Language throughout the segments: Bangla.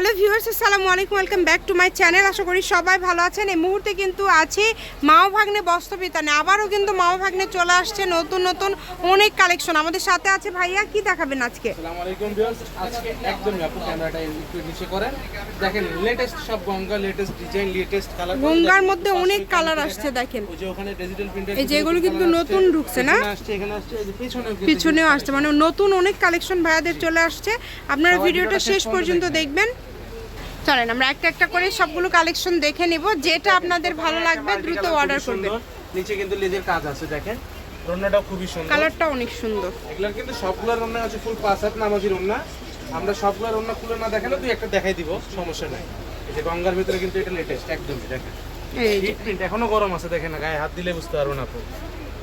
হ্যালো ভিউয়ার্স আসসালামু আলাইকুম welcome back to my channel. আশা করি সবাই ভালো আছেন। এই মুহূর্তে কিন্তু আছি মাও ভাগ্নে বস্ত্রবিতানে। আবারও কিন্তু মাও ভাগ্নে চলে আসছে নতুন নতুন অনেক কালেকশন। আমাদের সাথে আছে ভাইয়া কি দেখাবেন আজকে? আসসালামু আলাইকুম ভিউয়ার্স আজকে একদমই ক্যামেরাটা একটু নিচে করেন। দেখেন লেটেস্ট সব Ganga latest design latest colour গঙ্গার মধ্যে অনেক কালার আসছে দেখেন। ওই যে ওখানে ডিজিটাল প্রিন্টার এই যে এগুলো কিন্তু নতুন ঢুকছে না? আসছে এখানে আসছে এই যে পিছনেও পিছনেও আসছে মানে নতুন অনেক কালেকশন ভাইয়াদের চলে আসছে। আপনারা ভিডিওটা শেষ পর্যন্ত দেখবেন। চলেন আমরা একটা একটা করে সবগুলো কালেকশন দেখে নিব যেটা আপনাদের ভালো লাগবে দ্রুত অর্ডার করবেন। নিচে কিন্তু লেজের কাজ আছে দেখেন। রন্নাটাও খুবই সুন্দর। কালারটা অনেক সুন্দর। এগুলোর কিন্তু সবগুলোর রন্না আছে ফুল পাঁচ হাত নামাজি রন্না আমরা সবগুলোর রন্না খুলে না দেখালে তুই একটা দেখাই দিব সমস্যা নাই। এই যে গঙ্গার ভিতরে কিন্তু এটা লেটেস্ট একদমই দেখেন। এই এখনও গরম আছে দেখেন না গায়ে হাত দিলে বুঝতে পারবেন আপু।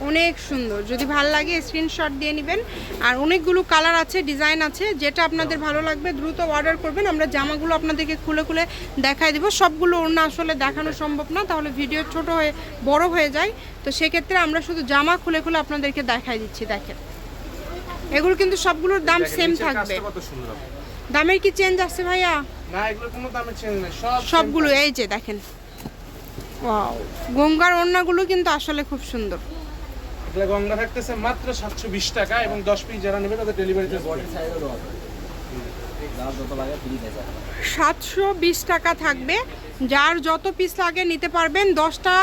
অনেক সুন্দর। যদি ভালো লাগে স্ক্রিনশট দিয়ে নেবেন। আর অনেকগুলো কালার আছে ডিজাইন আছে যেটা আপনাদের ভালো লাগবে দ্রুত অর্ডার করবেন। আমরা জামাগুলো আপনাদেরকে খুলে খুলে দেখাই দিব। সবগুলো ওড়না আসলে দেখানো সম্ভব না তাহলে ভিডিও ছোট হয়ে বড় হয়ে যায়। তো সেক্ষেত্রে আমরা শুধু জামা খুলে খুলে আপনাদেরকে দেখাই দিচ্ছি দেখেন। এগুলো কিন্তু সবগুলোর দাম সেম থাকবে। দামের কি চেঞ্জ আসছে ভাইয়া? না এগুলো কোনো দামে চেঞ্জ নেই সবগুলো এই যে দেখেন। ওয়াও গঙ্গার ওড়নাগুলো কিন্তু আসলে খুব সুন্দর। এগুলো গঙ্গা থাকতেছে মাত্র সাতশো বিশ টাকা এবং দশ পিস যারা নেবে তাদের ডেলিভারি চার্জ সাতশো বিশ টাকা থাকবে। যার যত পিস লাগে নিতে পারবেন। দশটা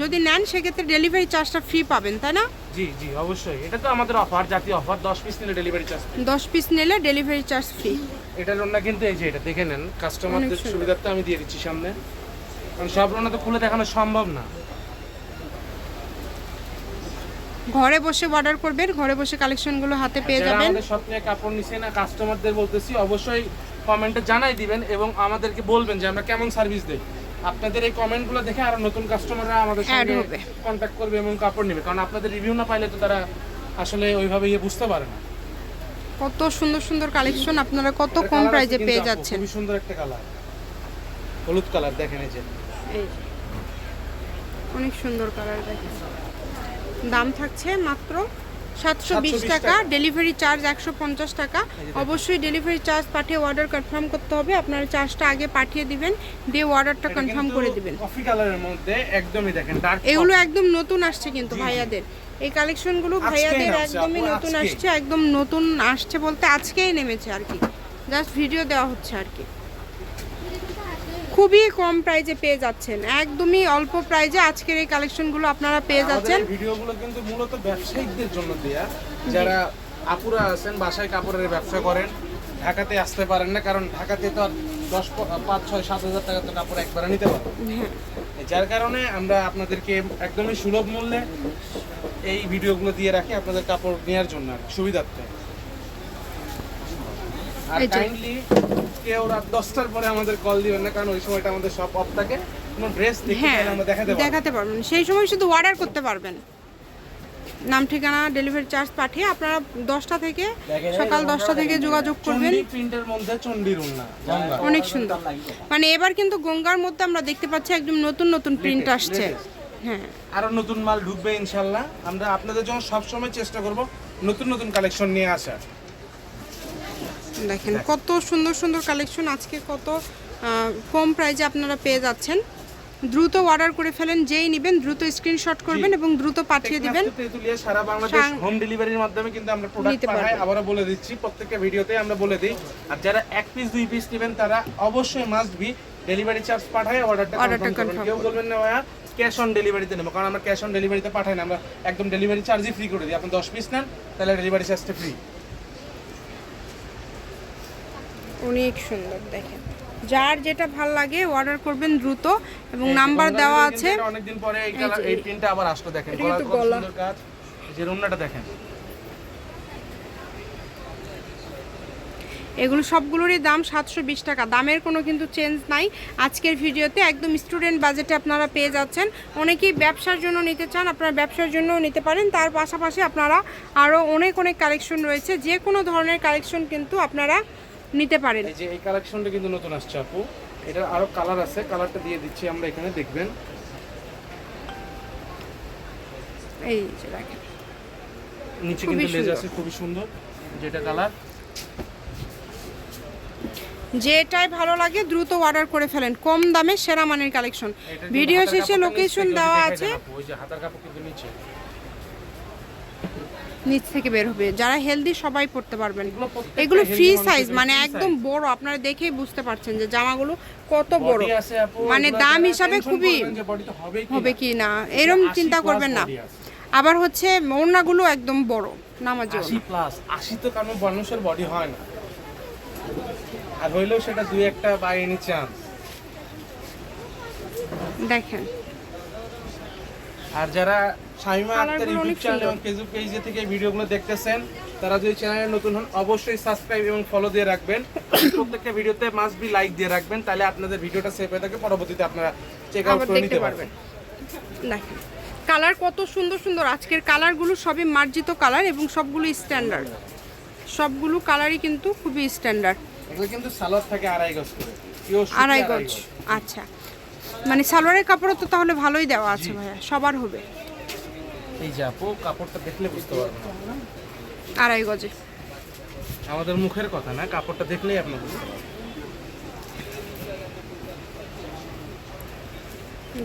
যদি নেন সেক্ষেত্রে ডেলিভারি চার্জটা ফ্রি পাবেন তাই না? জি জি অবশ্যই। এটা তো আমাদের অফার জাতীয় অফার দশ পিস নিলে ডেলিভারি চার্জ দশ পিস নিলে ডেলিভারি চার্জ ফ্রি এটার রান্না কিন্তু এই যে এটা দেখে নেন। কাস্টমারদের। সুবিধার্থে আমি দিয়ে দিচ্ছি সামনে। কারণ সব রান্না তো খুলে দেখানো সম্ভব না। ঘরে বসে অর্ডার করবেন ঘরে বসে কালেকশনগুলো হাতে পেয়ে যাবেন। আমাদের স্বপ্নে কাপড় নিছে না কাস্টমারদের বলতেছি অবশ্যই কমেন্টে জানাই দিবেন এবং আমাদেরকে বলবেন যে আমরা কেমন সার্ভিস দেই। আপনাদের এই কমেন্টগুলো দেখে আরও নতুন কাস্টমাররা আমাদের সঙ্গে। কন্ট্যাক্ট করবে এবং কাপড় নেবে। কারণ আপনাদের রিভিউ না পাইলে তো তারা আসলে ওইভাবে ইয়ে বুঝতে পারে না। কত সুন্দর সুন্দর কালেকশন আপনারা কত কম প্রাইজে পেয়ে যাচ্ছেন খুবই সুন্দর একটা কালার হলুদ কালার দেখেন এই যে। এই যে। অনেক সুন্দর কালার দেখেন। দাম থাকছে মাত্র সাতশো বিশ টাকা ডেলিভারি চার্জ একশো পঞ্চাশ টাকা। অবশ্যই ডেলিভারি চার্জ পাঠিয়ে অর্ডার কনফার্ম করতে হবে। আপনারা চার্জটা আগে পাঠিয়ে দিবেন দিয়ে অর্ডারটা কনফার্ম করে দিবেন। কফি কালারের মধ্যে একদমই দেখেন এগুলো একদম নতুন আসছে কিন্তু ভাইয়াদের। এই কালেকশনগুলো ভাইয়াদের একদমই নতুন আসছে একদম নতুন আসছে বলতে আজকেই নেমেছে আর কি। জাস্ট ভিডিও দেওয়া হচ্ছে আর কি। খুবই কম প্রাইজে পেয়ে যাচ্ছেন। একদমই অল্প প্রাইজে আজকের এই কালেকশনগুলো আপনারা পেয়ে যাচ্ছেন। ভিডিওগুলো কিন্তু মূলত ব্যবসায়িকদের জন্য দেয়া। যারা আপুরা আছেন বাসায় কাপড়ের ব্যবসা করেন ঢাকাতে আসতে পারেন না কারণ ঢাকাতে তো আর দশ পাঁচ ছয় সাত হাজার টাকা তো কাপড় একবারে নিতে পারব হ্যাঁ। যার কারণে আমরা আপনাদেরকে একদমই সুলভ মূল্যে এই ভিডিওগুলো দিয়ে রাখি আপনাদের কাপড় নেওয়ার জন্য সুবিধার্থে। আর কাইন্ডলি কেউ রাত দশটার পরে আমাদের কল দিবেন না কারণ ওই সময়টা আমাদের সব অফ থাকে। কোনো ড্রেস দেখে হ্যাঁ দেখাতে পারবেন সেই সময় শুধু অর্ডার করতে পারবেন। নাম ঠিকানা ডেলিভারি চার্জ পাঠিয়ে আপনারা দশটা থেকে সকাল দশটা থেকে যোগাযোগ করবেন। প্রিন্টের মধ্যে চন্ডির অনেক সুন্দর। মানে এবার কিন্তু গঙ্গার মধ্যে আমরা দেখতে পাচ্ছি একদম নতুন নতুন প্রিন্ট আসছে। হ্যাঁ। আরও নতুন মাল ঢুকবে ইনশাল্লাহ। আমরা আপনাদের জন্য সবসময় চেষ্টা করব নতুন নতুন কালেকশন নিয়ে আসার। দেখেন কত সুন্দর সুন্দর কালেকশন আজকে কত কম প্রাইজে আপনারা পেয়ে যাচ্ছেন। দ্রুত অর্ডার করে ফেলেন যেই নেবেন দ্রুত স্ক্রিনশট করবেন এবং দ্রুত পাঠিয়ে দিবেন। সারা বাংলাদেশ হোম ডেলিভারির মাধ্যমে কিন্তু আমরা প্রোডাক্ট পাঠাই। আবারও বলে দিচ্ছি প্রত্যেকটা ভিডিওতে আমরা বলে দিই। আর যারা এক পিস দুই পিস নেবেন তারা অবশ্যই মাস্ট বি ডেলিভারি চার্জ পাঠায় অর্ডারটা কনফার্ম করবেন। কেউ বলবেন না ভাইয়া ক্যাশ অন ডেলিভারিতে নেব। কারণ আমরা ক্যাশ অন ডেলিভারিতে পাঠাই না আমরা একদম ডেলিভারি চার্জই ফ্রি করে দিই। আপনি দশ পিস নেন তাহলে ডেলিভারি চার্জটা ফ্রি অনেক সুন্দর দেখেন। যার যেটা ভালো লাগে অর্ডার করবেন দ্রুত এবং নাম্বার দেওয়া আছে। অনেকদিন পরে এই কালার এই প্রিন্টটা আবার আসলো দেখেন। সুন্দর কাজ। যে রুমনাটা দেখেন। এগুলো সবগুলোরই দাম সাতশো বিশ টাকা। দামের কোনো কিন্তু চেঞ্জ নাই। আজকের ভিডিওতে একদম স্টুডেন্ট বাজেটে আপনারা পেয়ে যাচ্ছেন। অনেকেই ব্যবসার জন্য নিতে চান আপনারা ব্যবসার জন্যও নিতে পারেন। তার পাশাপাশি আপনারা আরও অনেক অনেক কালেকশন রয়েছে। যে কোনো ধরনের কালেকশন কিন্তু আপনারা নিতে পারেন। এই যে এই কালেকশনটা কিন্তু নতুন আসছে আপু। এটার আরও কালার আছে কালারটা দিয়ে দিচ্ছি আমরা এখানে দেখবেন। এই যে দেখেন। নিচে কিন্তু লেজ আছে খুবই সুন্দর যেটা কালার যেটাই ভালো লাগে দ্রুত অর্ডার করে ফেলেন। কম দামে সেরা মানের কালেকশন ভিডিও শেষে লোকেশন দেওয়া আছে। ওই যে হাতের কাপড় কিন্তু নিচে। নিচ থেকে বের হবে। যারা হেলদি সবাই পড়তে পারবেন। এগুলো ফ্রি সাইজ মানে একদম বড়। আপনারা দেখেই বুঝতে পারছেন যে জামাগুলো কত বড়। মানে দাম হিসাবে খুবই হবে কি না। এরম চিন্তা করবেন না। আবার হচ্ছে ওড়নাগুলো একদম বড় নামাজ প্লাস আশি তো কারণ মানুষের বডি হয় না। আর হইলেও সেটা দুই একটা বাই এনি চান্স দেখেন। আর যারা শামিমা আক্তার ইউটিউব চ্যানেল এবং ফেসবুক পেজে থেকে ভিডিওগুলো দেখতেছেন। তারা যদি চ্যানেলে নতুন হন অবশ্যই সাবস্ক্রাইব এবং ফলো দিয়ে রাখবেন। প্রত্যেকটা ভিডিওতে মাস্ট বি লাইক দিয়ে রাখবেন তাহলে আপনাদের ভিডিওটা সেভ হয়ে থাকে। পরবর্তীতে আপনারা চেক আউট করে নিতে পারবেন। দেখেন কালার কত সুন্দর সুন্দর। আজকের কালারগুলো সবই মার্জিত কালার এবং সবগুলো স্ট্যান্ডার্ড সবগুলো কালারই কিন্তু খুবই স্ট্যান্ডার্ড এগুলো কিন্তু সালোয়ার থাকে আড়াই গজ করে। আড়াই গজ। আচ্ছা। মানে সালোয়ারের কাপড়ও তো তাহলে ভালোই দেওয়া আছে ভাইয়া সবার হবে। এই যে আপু কাপড়টা দেখলে বুঝতে পারবেন। আড়াই গজে। আমাদের মুখের কথা না কাপড়টা দেখলেই আপনি বুঝতে পারবেন।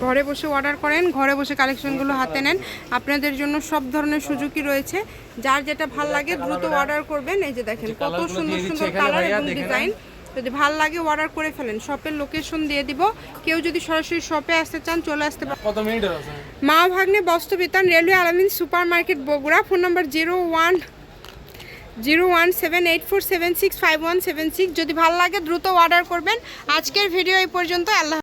ঘরে বসে অর্ডার করেন ঘরে বসে কালেকশনগুলো হাতে নেন। আপনাদের জন্য সব ধরনের সুযোগই রয়েছে। যার যেটা ভালো লাগে দ্রুত অর্ডার করবেন। এই যে দেখেন কত সুন্দর সুন্দর কালার এবং ডিজাইন যদি ভালো লাগে অর্ডার করে ফেলেন। শপের লোকেশন দিয়ে দিব। কেউ যদি সরাসরি শপে আসতে চান চলে আসতে পারেন কত মিনিট আছে মা ভাগ্নে বস্ত্রবিতান railway Alamin super market Bogura. Phone number zero one zero one seven eight four seven six five one seven six যদি ভালো লাগে দ্রুত অর্ডার করবেন। আজকের ভিডিও এই পর্যন্ত। আল্লাহ